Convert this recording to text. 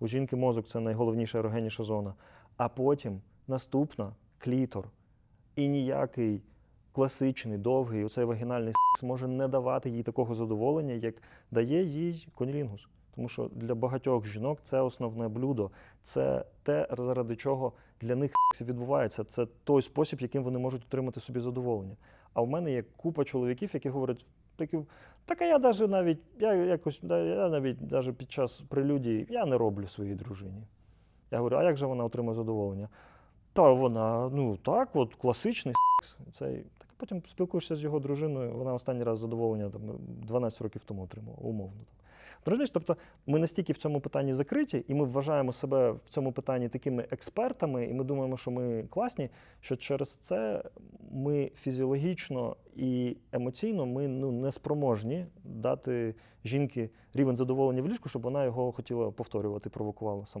У жінки мозок це найголовніша ерогенніша зона. А потім наступна клітор. І ніякий класичний, довгий, оцей вагінальний секс може не давати їй такого задоволення, як дає їй конілінгус. Тому що для багатьох жінок це основне блюдо, це те, заради чого для них секс відбувається. Це той спосіб, яким вони можуть отримати собі задоволення. А в мене є купа чоловіків, які говорять, такі, так а я даже навіть я якось я навіть даже під час прелюдії я не роблю своїй дружині. Я говорю, а як же вона отримає задоволення? Та вона, ну так, от класичний секс. Цей, так потім спілкуєшся з його дружиною, вона останній раз задоволення там, 12 років тому отримала, умовно. Розумієш, тобто ми настільки в цьому питанні закриті, і ми вважаємо себе в цьому питанні такими експертами, і ми думаємо, що ми класні, що через це ми фізіологічно і емоційно ми ну, не спроможні дати жінки рівень задоволення в ліжку, щоб вона його хотіла повторювати, провокувала сама.